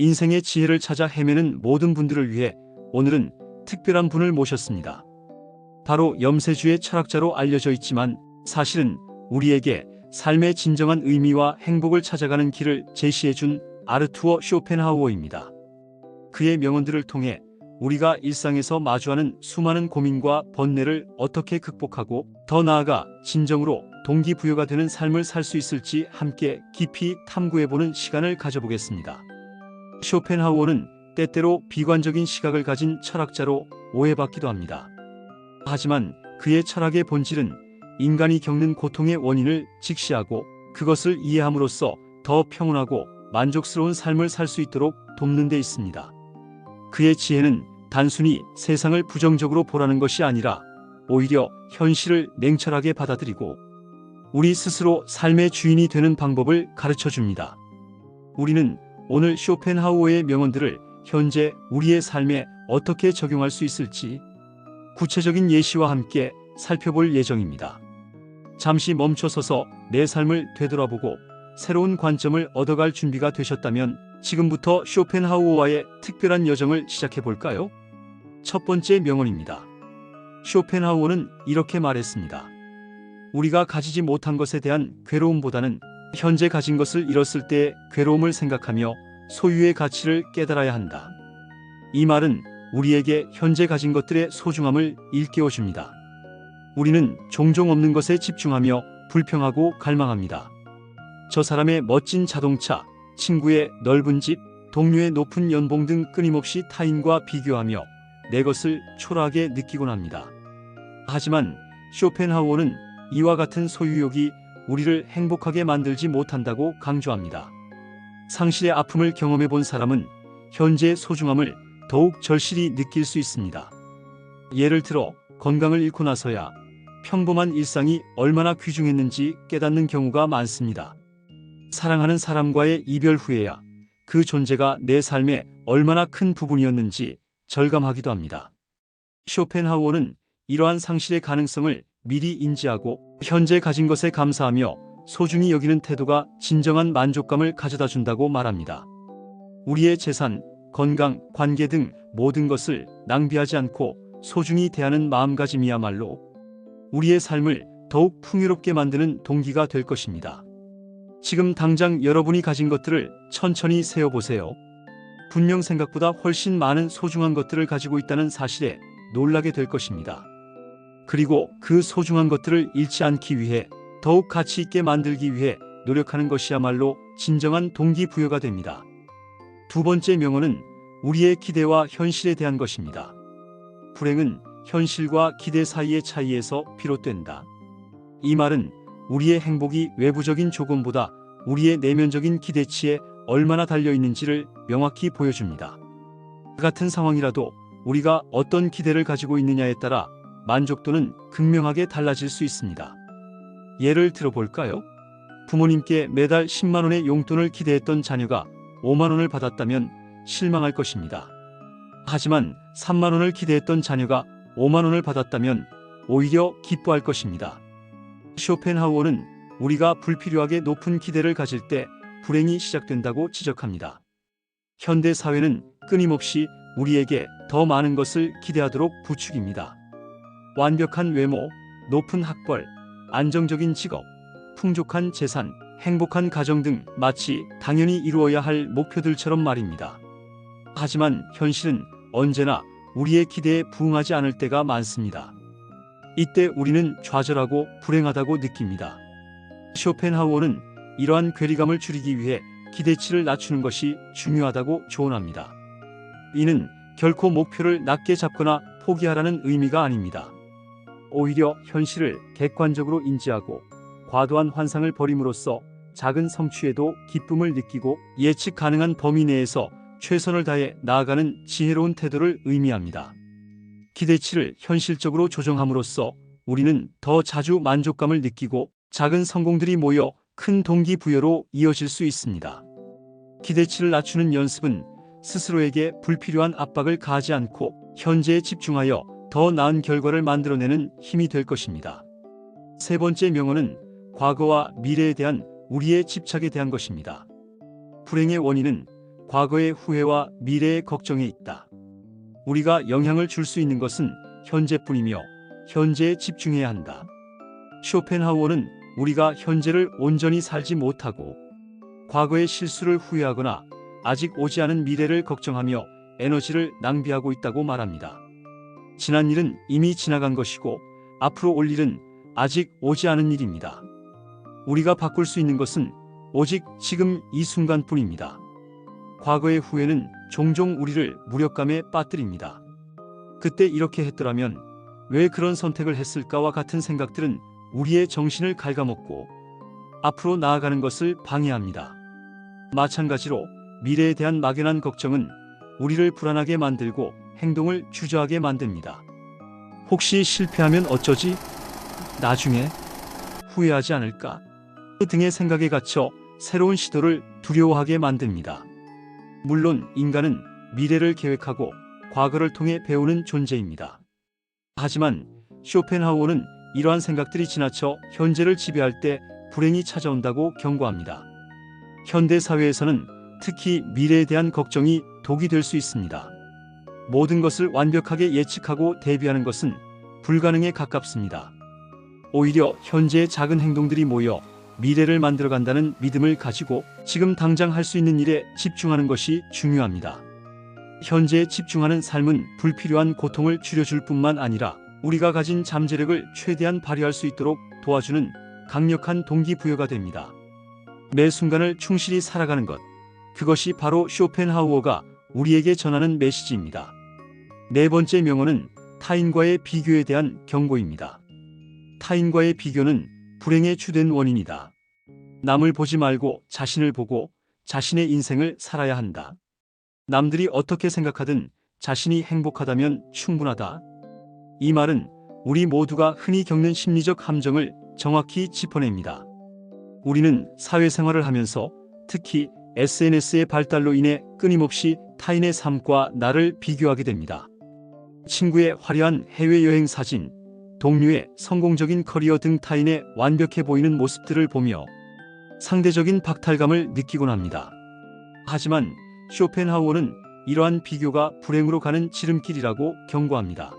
인생의 지혜를 찾아 헤매는 모든 분들을 위해 오늘은 특별한 분을 모셨습니다. 바로 염세주의 철학자로 알려져 있지만 사실은 우리에게 삶의 진정한 의미와 행복을 찾아가는 길을 제시해 준 아르투어 쇼펜하우어입니다. 그의 명언들을 통해 우리가 일상에서 마주하는 수많은 고민과 번뇌를 어떻게 극복하고 더 나아가 진정으로 동기부여가 되는 삶을 살 수 있을지 함께 깊이 탐구해보는 시간을 가져보겠습니다. 쇼펜하우어는 때때로 비관적인 시각을 가진 철학자로 오해받기도 합니다. 하지만 그의 철학의 본질은 인간이 겪는 고통의 원인을 직시하고 그것을 이해함으로써 더 평온하고 만족스러운 삶을 살 수 있도록 돕는 데 있습니다. 그의 지혜는 단순히 세상을 부정적으로 보라는 것이 아니라 오히려 현실을 냉철하게 받아들이고 우리 스스로 삶의 주인이 되는 방법을 가르쳐 줍니다. 우리는 오늘 쇼펜하우어의 명언들을 현재 우리의 삶에 어떻게 적용할 수 있을지 구체적인 예시와 함께 살펴볼 예정입니다. 잠시 멈춰서서 내 삶을 되돌아보고 새로운 관점을 얻어갈 준비가 되셨다면 지금부터 쇼펜하우어와의 특별한 여정을 시작해 볼까요? 첫 번째 명언입니다. 쇼펜하우어는 이렇게 말했습니다. 우리가 가지지 못한 것에 대한 괴로움보다는 현재 가진 것을 잃었을 때의 괴로움을 생각하며 소유의 가치를 깨달아야 한다. 이 말은 우리에게 현재 가진 것들의 소중함을 일깨워 줍니다. 우리는 종종 없는 것에 집중하며 불평하고 갈망합니다. 저 사람의 멋진 자동차, 친구의 넓은 집, 동료의 높은 연봉 등 끊임없이 타인과 비교하며 내 것을 초라하게 느끼곤 합니다. 하지만 쇼펜하우어는 이와 같은 소유욕이 우리를 행복하게 만들지 못한다고 강조합니다. 상실의 아픔을 경험해 본 사람은 현재의 소중함을 더욱 절실히 느낄 수 있습니다. 예를 들어 건강을 잃고 나서야 평범한 일상이 얼마나 귀중했는지 깨닫는 경우가 많습니다. 사랑하는 사람과의 이별 후에야 그 존재가 내 삶에 얼마나 큰 부분이었는지 절감하기도 합니다. 쇼펜하우어는 이러한 상실의 가능성을 미리 인지하고 현재 가진 것에 감사하며 소중히 여기는 태도가 진정한 만족감을 가져다 준다고 말합니다. 우리의 재산, 건강, 관계 등 모든 것을 낭비하지 않고 소중히 대하는 마음가짐이야말로 우리의 삶을 더욱 풍요롭게 만드는 동기가 될 것입니다. 지금 당장 여러분이 가진 것들을 천천히 세어보세요. 분명 생각보다 훨씬 많은 소중한 것들을 가지고 있다는 사실에 놀라게 될 것입니다. 그리고 그 소중한 것들을 잃지 않기 위해 더욱 가치 있게 만들기 위해 노력하는 것이야말로 진정한 동기부여가 됩니다. 두 번째 명언은 우리의 기대와 현실에 대한 것입니다. 불행은 현실과 기대 사이의 차이에서 비롯된다. 이 말은 우리의 행복이 외부적인 조건보다 우리의 내면적인 기대치에 얼마나 달려 있는지를 명확히 보여줍니다. 같은 상황이라도 우리가 어떤 기대를 가지고 있느냐에 따라 만족도는 극명하게 달라질 수 있습니다. 예를 들어볼까요? 부모님께 매달 10만 원의 용돈을 기대했던 자녀가 5만 원을 받았다면 실망할 것입니다. 하지만 3만 원을 기대했던 자녀가 5만 원을 받았다면 오히려 기뻐할 것입니다. 쇼펜하우어는 우리가 불필요하게 높은 기대를 가질 때 불행이 시작된다고 지적합니다. 현대 사회는 끊임없이 우리에게 더 많은 것을 기대하도록 부추깁니다. 완벽한 외모, 높은 학벌, 안정적인 직업, 풍족한 재산, 행복한 가정 등 마치 당연히 이루어야 할 목표들처럼 말입니다. 하지만 현실은 언제나 우리의 기대에 부응하지 않을 때가 많습니다. 이때 우리는 좌절하고 불행하다고 느낍니다. 쇼펜하우어는 이러한 괴리감을 줄이기 위해 기대치를 낮추는 것이 중요하다고 조언합니다. 이는 결코 목표를 낮게 잡거나 포기하라는 의미가 아닙니다. 오히려 현실을 객관적으로 인지하고 과도한 환상을 버림으로써 작은 성취에도 기쁨을 느끼고 예측 가능한 범위 내에서 최선을 다해 나아가는 지혜로운 태도를 의미합니다. 기대치를 현실적으로 조정함으로써 우리는 더 자주 만족감을 느끼고 작은 성공들이 모여 큰 동기부여로 이어질 수 있습니다. 기대치를 낮추는 연습은 스스로에게 불필요한 압박을 가하지 않고 현재에 집중하여 더 나은 결과를 만들어내는 힘이 될 것입니다. 세 번째 명언은 과거와 미래에 대한 우리의 집착에 대한 것입니다. 불행의 원인은 과거의 후회와 미래의 걱정에 있다. 우리가 영향을 줄 수 있는 것은 현재뿐이며 현재에 집중해야 한다. 쇼펜하우어는 우리가 현재를 온전히 살지 못하고 과거의 실수를 후회하거나 아직 오지 않은 미래를 걱정하며 에너지를 낭비하고 있다고 말합니다. 지난 일은 이미 지나간 것이고 앞으로 올 일은 아직 오지 않은 일입니다. 우리가 바꿀 수 있는 것은 오직 지금 이 순간뿐입니다. 과거의 후회는 종종 우리를 무력감에 빠뜨립니다. 그때 이렇게 했더라면 왜 그런 선택을 했을까와 같은 생각들은 우리의 정신을 갉아먹고 앞으로 나아가는 것을 방해합니다. 마찬가지로 미래에 대한 막연한 걱정은 우리를 불안하게 만들고 행동을 주저하게 만듭니다. 혹시 실패하면 어쩌지? 나중에 후회하지 않을까? 그 등의 생각에 갇혀 새로운 시도를 두려워하게 만듭니다. 물론 인간은 미래를 계획하고 과거를 통해 배우는 존재입니다. 하지만 쇼펜하우어는 이러한 생각들이 지나쳐 현재를 지배할 때 불행이 찾아온다고 경고합니다. 현대 사회에서는 특히 미래에 대한 걱정이 독이 될 수 있습니다. 모든 것을 완벽하게 예측하고 대비하는 것은 불가능에 가깝습니다. 오히려 현재의 작은 행동들이 모여 미래를 만들어간다는 믿음을 가지고 지금 당장 할 수 있는 일에 집중하는 것이 중요합니다. 현재에 집중하는 삶은 불필요한 고통을 줄여줄 뿐만 아니라 우리가 가진 잠재력을 최대한 발휘할 수 있도록 도와주는 강력한 동기부여가 됩니다. 매 순간을 충실히 살아가는 것. 그것이 바로 쇼펜하우어가 우리에게 전하는 메시지입니다. 네 번째 명언은 타인과의 비교에 대한 경고입니다. 타인과의 비교는 불행의 주된 원인이다. 남을 보지 말고 자신을 보고 자신의 인생을 살아야 한다. 남들이 어떻게 생각하든 자신이 행복하다면 충분하다. 이 말은 우리 모두가 흔히 겪는 심리적 함정을 정확히 짚어냅니다. 우리는 사회생활을 하면서 특히 SNS의 발달로 인해 끊임없이 타인의 삶과 나를 비교하게 됩니다. 친구의 화려한 해외여행 사진, 동료의 성공적인 커리어 등 타인의 완벽해 보이는 모습들을 보며 상대적인 박탈감을 느끼곤 합니다. 하지만 쇼펜하우어는 이러한 비교가 불행으로 가는 지름길이라고 경고합니다.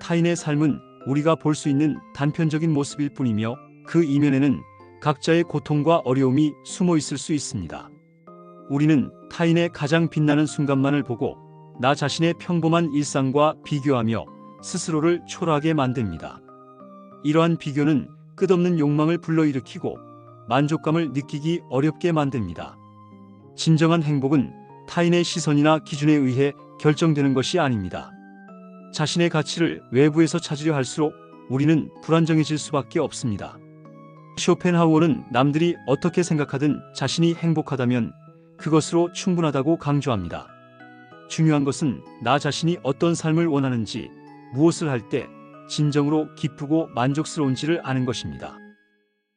타인의 삶은 우리가 볼 수 있는 단편적인 모습일 뿐이며 그 이면에는 각자의 고통과 어려움이 숨어 있을 수 있습니다. 우리는 타인의 가장 빛나는 순간만을 보고 나 자신의 평범한 일상과 비교하며 스스로를 초라하게 만듭니다. 이러한 비교는 끝없는 욕망을 불러일으키고 만족감을 느끼기 어렵게 만듭니다. 진정한 행복은 타인의 시선이나 기준에 의해 결정되는 것이 아닙니다. 자신의 가치를 외부에서 찾으려 할수록 우리는 불안정해질 수밖에 없습니다. 쇼펜하우어는 남들이 어떻게 생각하든 자신이 행복하다면 그것으로 충분하다고 강조합니다. 중요한 것은 나 자신이 어떤 삶을 원하는지, 무엇을 할 때 진정으로 기쁘고 만족스러운지를 아는 것입니다.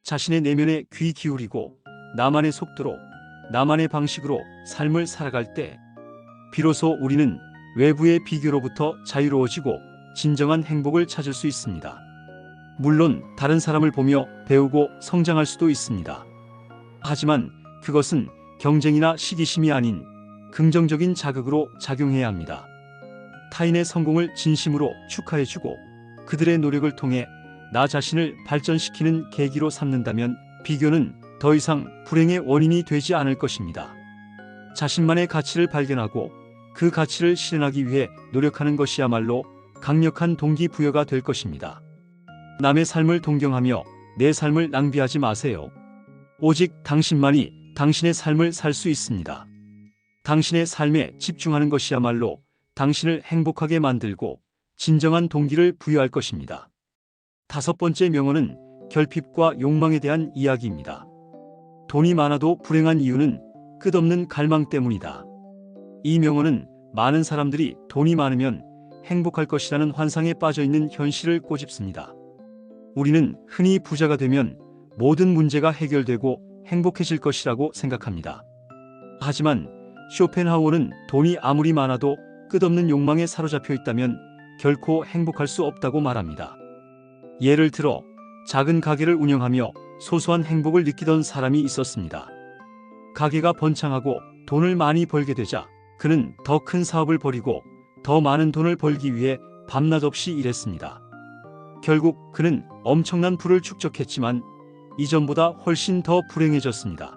자신의 내면에 귀 기울이고 나만의 속도로, 나만의 방식으로 삶을 살아갈 때 비로소 우리는 외부의 비교로부터 자유로워지고 진정한 행복을 찾을 수 있습니다. 물론 다른 사람을 보며 배우고 성장할 수도 있습니다. 하지만 그것은 경쟁이나 시기심이 아닌 긍정적인 자극으로 작용해야 합니다. 타인의 성공을 진심으로 축하해주고 그들의 노력을 통해 나 자신을 발전시키는 계기로 삼는다면 비교는 더 이상 불행의 원인이 되지 않을 것입니다. 자신만의 가치를 발견하고 그 가치를 실현하기 위해 노력하는 것이야말로 강력한 동기부여가 될 것입니다. 남의 삶을 동경하며 내 삶을 낭비하지 마세요. 오직 당신만이 당신의 삶을 살 수 있습니다. 당신의 삶에 집중하는 것이야말로 당신을 행복하게 만들고 진정한 동기를 부여할 것입니다. 다섯 번째 명언은 결핍과 욕망에 대한 이야기입니다. 돈이 많아도 불행한 이유는 끝없는 갈망 때문이다. 이 명언은 많은 사람들이 돈이 많으면 행복할 것이라는 환상에 빠져 있는 현실을 꼬집습니다. 우리는 흔히 부자가 되면 모든 문제가 해결되고 행복해질 것이라고 생각합니다. 하지만 쇼펜하우어는 돈이 아무리 많아도 끝없는 욕망에 사로잡혀 있다면 결코 행복할 수 없다고 말합니다. 예를 들어 작은 가게를 운영하며 소소한 행복을 느끼던 사람이 있었습니다. 가게가 번창하고 돈을 많이 벌게 되자 그는 더 큰 사업을 벌이고 더 많은 돈을 벌기 위해 밤낮 없이 일했습니다. 결국 그는 엄청난 부를 축적했지만 이전보다 훨씬 더 불행해졌습니다.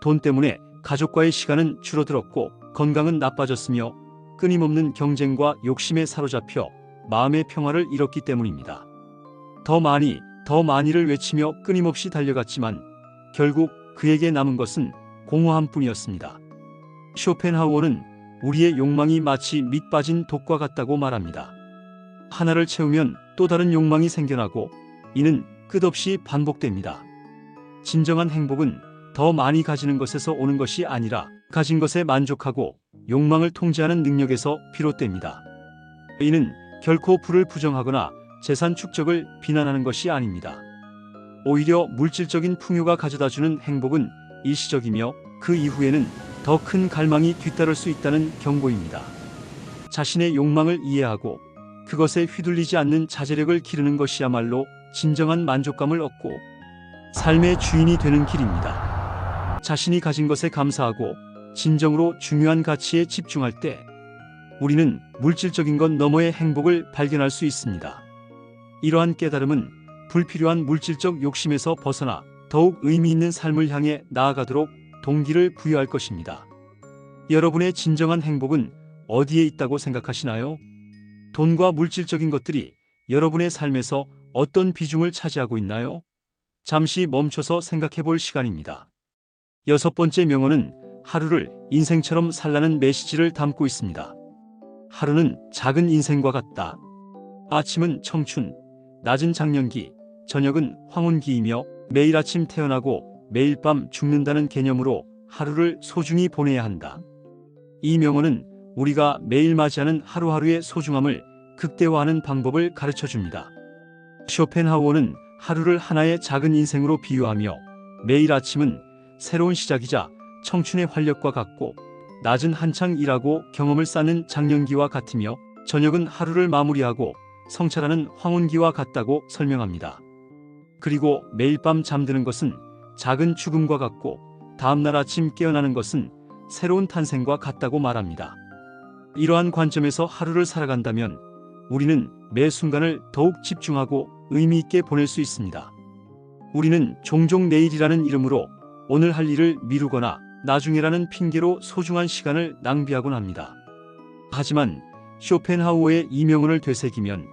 돈 때문에 가족과의 시간은 줄어들었고 건강은 나빠졌으며 끊임없는 경쟁과 욕심에 사로잡혀 마음의 평화를 잃었기 때문입니다. 더 많이, 더 많이를 외치며 끊임없이 달려갔지만 결국 그에게 남은 것은 공허함 뿐이었습니다. 쇼펜하우어는 우리의 욕망이 마치 밑 빠진 독과 같다고 말합니다. 하나를 채우면 또 다른 욕망이 생겨나고 이는 끝없이 반복됩니다. 진정한 행복은 더 많이 가지는 것에서 오는 것이 아니라 가진 것에 만족하고 욕망을 통제하는 능력에서 비롯됩니다. 이는 결코 부를 부정하거나 재산 축적을 비난하는 것이 아닙니다. 오히려 물질적인 풍요가 가져다주는 행복은 일시적이며 그 이후에는 더 큰 갈망이 뒤따를 수 있다는 경고입니다. 자신의 욕망을 이해하고 그것에 휘둘리지 않는 자제력을 기르는 것이야말로 진정한 만족감을 얻고 삶의 주인이 되는 길입니다. 자신이 가진 것에 감사하고 진정으로 중요한 가치에 집중할 때 우리는 물질적인 것 너머의 행복을 발견할 수 있습니다. 이러한 깨달음은 불필요한 물질적 욕심에서 벗어나 더욱 의미 있는 삶을 향해 나아가도록 동기를 부여할 것입니다. 여러분의 진정한 행복은 어디에 있다고 생각하시나요? 돈과 물질적인 것들이 여러분의 삶에서 어떤 비중을 차지하고 있나요? 잠시 멈춰서 생각해 볼 시간입니다. 여섯 번째 명언은 하루를 인생처럼 살라는 메시지를 담고 있습니다. 하루는 작은 인생과 같다. 아침은 청춘, 낮은 장년기, 저녁은 황혼기이며 매일 아침 태어나고 매일 밤 죽는다는 개념으로 하루를 소중히 보내야 한다. 이 명언은 우리가 매일 맞이하는 하루하루의 소중함을 극대화하는 방법을 가르쳐 줍니다. 쇼펜하우어는 하루를 하나의 작은 인생으로 비유하며 매일 아침은 새로운 시작이자 청춘의 활력과 같고 낮은 한창 일하고 경험을 쌓는 장년기와 같으며 저녁은 하루를 마무리하고 성찰하는 황혼기와 같다고 설명합니다. 그리고 매일 밤 잠드는 것은 작은 죽음과 같고 다음날 아침 깨어나는 것은 새로운 탄생과 같다고 말합니다. 이러한 관점에서 하루를 살아간다면 우리는 매 순간을 더욱 집중하고 의미 있게 보낼 수 있습니다. 우리는 종종 내일이라는 이름으로 오늘 할 일을 미루거나 나중에라는 핑계로 소중한 시간을 낭비하곤 합니다. 하지만 쇼펜하우어의 이 명언을 되새기면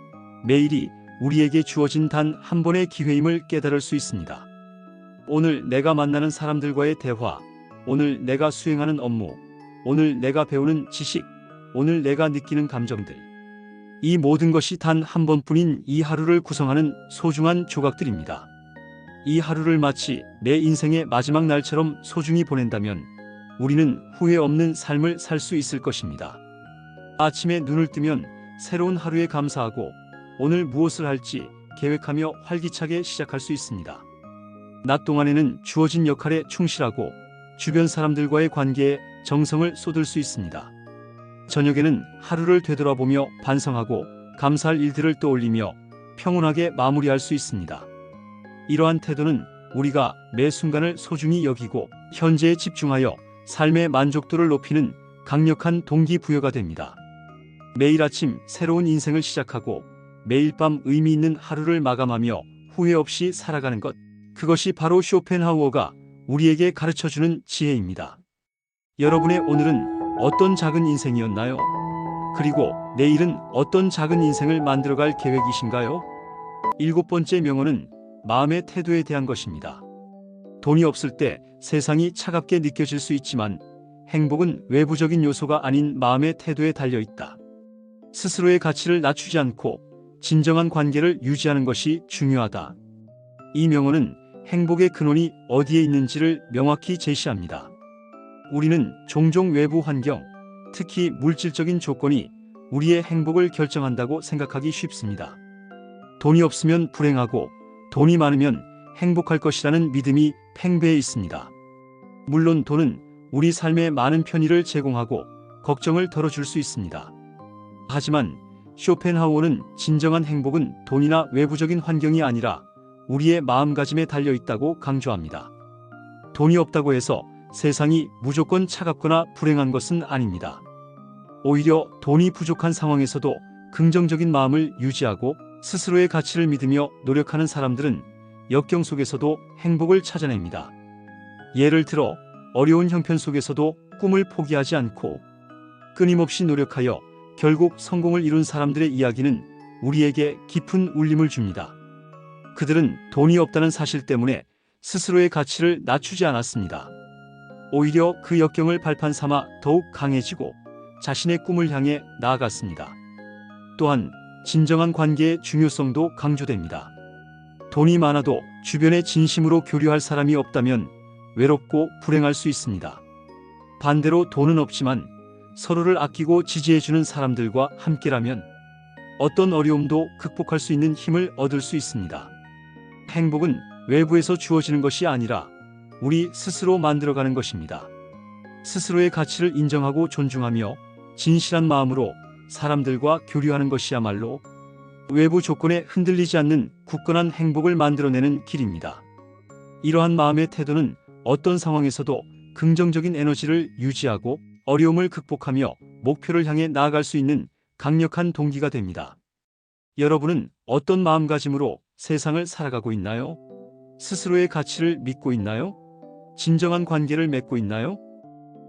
매일이 우리에게 주어진 단 한 번의 기회임을 깨달을 수 있습니다. 오늘 내가 만나는 사람들과의 대화, 오늘 내가 수행하는 업무, 오늘 내가 배우는 지식, 오늘 내가 느끼는 감정들. 이 모든 것이 단 한 번뿐인 이 하루를 구성하는 소중한 조각들입니다. 이 하루를 마치 내 인생의 마지막 날처럼 소중히 보낸다면 우리는 후회 없는 삶을 살 수 있을 것입니다. 아침에 눈을 뜨면 새로운 하루에 감사하고 오늘 무엇을 할지 계획하며 활기차게 시작할 수 있습니다. 낮 동안에는 주어진 역할에 충실하고 주변 사람들과의 관계에 정성을 쏟을 수 있습니다. 저녁에는 하루를 되돌아보며 반성하고 감사할 일들을 떠올리며 평온하게 마무리할 수 있습니다. 이러한 태도는 우리가 매 순간을 소중히 여기고 현재에 집중하여 삶의 만족도를 높이는 강력한 동기부여가 됩니다. 매일 아침 새로운 인생을 시작하고 매일 밤 의미 있는 하루를 마감하며 후회 없이 살아가는 것. 그것이 바로 쇼펜하우어가 우리에게 가르쳐 주는 지혜입니다. 여러분의 오늘은 어떤 작은 인생이었나요? 그리고 내일은 어떤 작은 인생을 만들어갈 계획이신가요? 일곱 번째 명언은 마음의 태도에 대한 것입니다. 돈이 없을 때 세상이 차갑게 느껴질 수 있지만 행복은 외부적인 요소가 아닌 마음의 태도에 달려 있다. 스스로의 가치를 낮추지 않고 진정한 관계를 유지하는 것이 중요하다. 이 명언은 행복의 근원이 어디에 있는지를 명확히 제시합니다. 우리는 종종 외부 환경, 특히 물질적인 조건이 우리의 행복을 결정한다고 생각하기 쉽습니다. 돈이 없으면 불행하고 돈이 많으면 행복할 것이라는 믿음이 팽배해 있습니다. 물론 돈은 우리 삶에 많은 편의를 제공하고 걱정을 덜어줄 수 있습니다. 하지만 쇼펜하우어는 진정한 행복은 돈이나 외부적인 환경이 아니라 우리의 마음가짐에 달려 있다고 강조합니다. 돈이 없다고 해서 세상이 무조건 차갑거나 불행한 것은 아닙니다. 오히려 돈이 부족한 상황에서도 긍정적인 마음을 유지하고 스스로의 가치를 믿으며 노력하는 사람들은 역경 속에서도 행복을 찾아냅니다. 예를 들어 어려운 형편 속에서도 꿈을 포기하지 않고 끊임없이 노력하여 결국 성공을 이룬 사람들의 이야기는 우리에게 깊은 울림을 줍니다. 그들은 돈이 없다는 사실 때문에 스스로의 가치를 낮추지 않았습니다. 오히려 그 역경을 발판 삼아 더욱 강해지고 자신의 꿈을 향해 나아갔습니다. 또한 진정한 관계의 중요성도 강조됩니다. 돈이 많아도 주변에 진심으로 교류할 사람이 없다면 외롭고 불행할 수 있습니다. 반대로 돈은 없지만 서로를 아끼고 지지해주는 사람들과 함께라면 어떤 어려움도 극복할 수 있는 힘을 얻을 수 있습니다. 행복은 외부에서 주어지는 것이 아니라 우리 스스로 만들어가는 것입니다. 스스로의 가치를 인정하고 존중하며 진실한 마음으로 사람들과 교류하는 것이야말로 외부 조건에 흔들리지 않는 굳건한 행복을 만들어내는 길입니다. 이러한 마음의 태도는 어떤 상황에서도 긍정적인 에너지를 유지하고 어려움을 극복하며 목표를 향해 나아갈 수 있는 강력한 동기가 됩니다. 여러분은 어떤 마음가짐으로 세상을 살아가고 있나요? 스스로의 가치를 믿고 있나요? 진정한 관계를 맺고 있나요?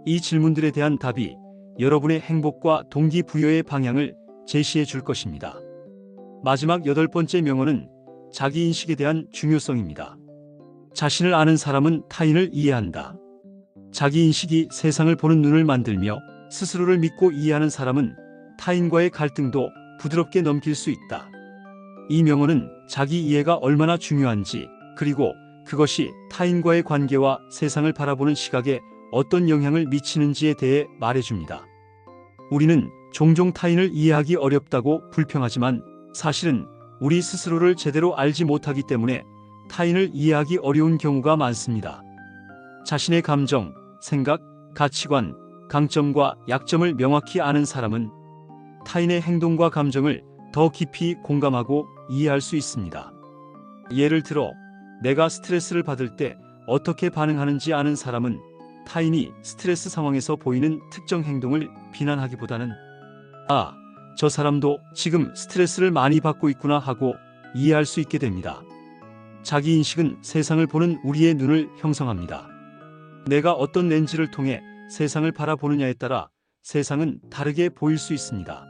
이 질문들에 대한 답이 여러분의 행복과 동기부여의 방향을 제시해 줄 것입니다. 마지막 여덟 번째 명언은 자기인식에 대한 중요성입니다. 자신을 아는 사람은 타인을 이해한다. 자기인식이 세상을 보는 눈을 만들며 스스로를 믿고 이해하는 사람은 타인과의 갈등도 부드럽게 넘길 수 있다. 이 명언은 자기 이해가 얼마나 중요한지 그리고 그것이 타인과의 관계와 세상을 바라보는 시각에 어떤 영향을 미치는지에 대해 말해줍니다. 우리는 종종 타인을 이해하기 어렵다고 불평하지만 사실은 우리 스스로를 제대로 알지 못하기 때문에 타인을 이해하기 어려운 경우가 많습니다. 자신의 감정, 생각, 가치관, 강점과 약점을 명확히 아는 사람은 타인의 행동과 감정을 더 깊이 공감하고 이해할 수 있습니다. 예를 들어, 내가 스트레스를 받을 때 어떻게 반응하는지 아는 사람은 타인이 스트레스 상황에서 보이는 특정 행동을 비난하기보다는 아, 저 사람도 지금 스트레스를 많이 받고 있구나 하고 이해할 수 있게 됩니다. 자기 인식은 세상을 보는 우리의 눈을 형성합니다. 내가 어떤 렌즈를 통해 세상을 바라보느냐에 따라 세상은 다르게 보일 수 있습니다.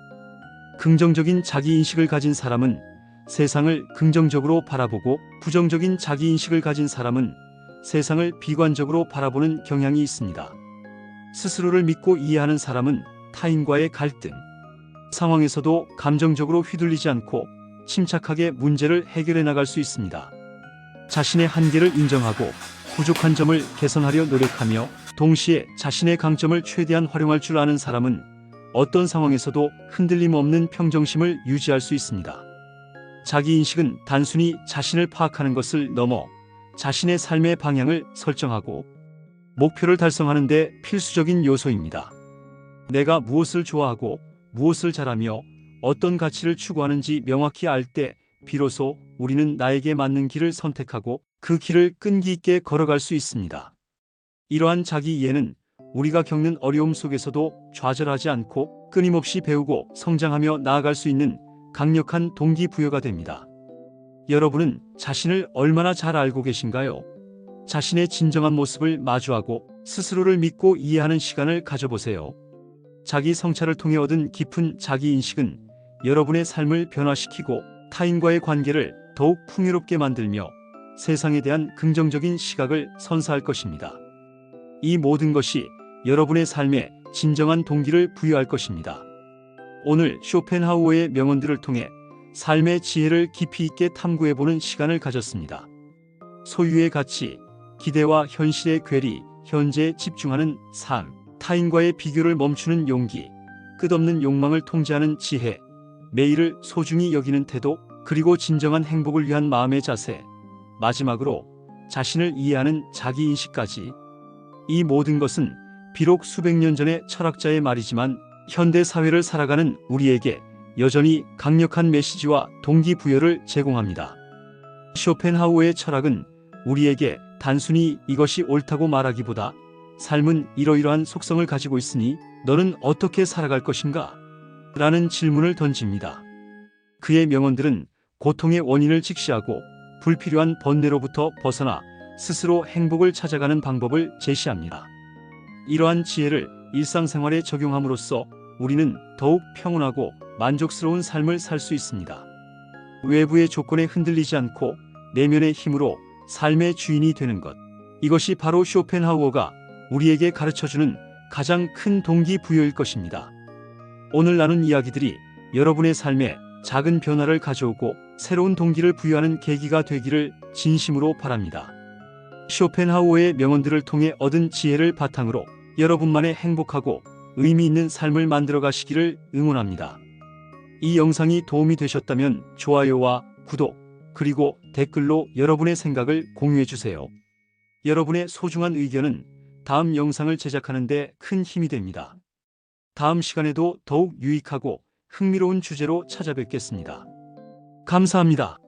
긍정적인 자기 인식을 가진 사람은 세상을 긍정적으로 바라보고 부정적인 자기 인식을 가진 사람은 세상을 비관적으로 바라보는 경향이 있습니다. 스스로를 믿고 이해하는 사람은 타인과의 갈등, 상황에서도 감정적으로 휘둘리지 않고 침착하게 문제를 해결해 나갈 수 있습니다. 자신의 한계를 인정하고 부족한 점을 개선하려 노력하며 동시에 자신의 강점을 최대한 활용할 줄 아는 사람은 어떤 상황에서도 흔들림 없는 평정심을 유지할 수 있습니다. 자기 인식은 단순히 자신을 파악하는 것을 넘어 자신의 삶의 방향을 설정하고 목표를 달성하는 데 필수적인 요소입니다. 내가 무엇을 좋아하고 무엇을 잘하며 어떤 가치를 추구하는지 명확히 알 때 비로소 우리는 나에게 맞는 길을 선택하고 그 길을 끈기 있게 걸어갈 수 있습니다. 이러한 자기 이해는 우리가 겪는 어려움 속에서도 좌절하지 않고 끊임없이 배우고 성장하며 나아갈 수 있는 강력한 동기부여가 됩니다. 여러분은 자신을 얼마나 잘 알고 계신가요? 자신의 진정한 모습을 마주하고 스스로를 믿고 이해하는 시간을 가져보세요. 자기 성찰을 통해 얻은 깊은 자기 인식은 여러분의 삶을 변화시키고 타인과의 관계를 더욱 풍요롭게 만들며 세상에 대한 긍정적인 시각을 선사할 것입니다. 이 모든 것이 여러분의 삶에 진정한 동기를 부여할 것입니다. 오늘 쇼펜하우어의 명언들을 통해 삶의 지혜를 깊이 있게 탐구해보는 시간을 가졌습니다. 소유의 가치, 기대와 현실의 괴리, 현재에 집중하는 삶, 타인과의 비교를 멈추는 용기, 끝없는 욕망을 통제하는 지혜, 매일을 소중히 여기는 태도, 그리고 진정한 행복을 위한 마음의 자세, 마지막으로 자신을 이해하는 자기인식까지. 이 모든 것은 비록 수백 년 전의 철학자의 말이지만 현대 사회를 살아가는 우리에게 여전히 강력한 메시지와 동기부여를 제공합니다. 쇼펜하우어의 철학은 우리에게 단순히 이것이 옳다고 말하기보다 삶은 이러이러한 속성을 가지고 있으니 너는 어떻게 살아갈 것인가? 라는 질문을 던집니다. 그의 명언들은 고통의 원인을 직시하고 불필요한 번뇌로부터 벗어나 스스로 행복을 찾아가는 방법을 제시합니다. 이러한 지혜를 일상생활에 적용함으로써 우리는 더욱 평온하고 만족스러운 삶을 살 수 있습니다. 외부의 조건에 흔들리지 않고 내면의 힘으로 삶의 주인이 되는 것. 이것이 바로 쇼펜하우어가 우리에게 가르쳐주는 가장 큰 동기부여일 것입니다. 오늘 나눈 이야기들이 여러분의 삶에 작은 변화를 가져오고 새로운 동기를 부여하는 계기가 되기를 진심으로 바랍니다. 쇼펜하우어의 명언들을 통해 얻은 지혜를 바탕으로 여러분만의 행복하고 의미 있는 삶을 만들어 가시기를 응원합니다. 이 영상이 도움이 되셨다면 좋아요와 구독, 그리고 댓글로 여러분의 생각을 공유해 주세요. 여러분의 소중한 의견은 다음 영상을 제작하는 데 큰 힘이 됩니다. 다음 시간에도 더욱 유익하고 흥미로운 주제로 찾아뵙겠습니다. 감사합니다.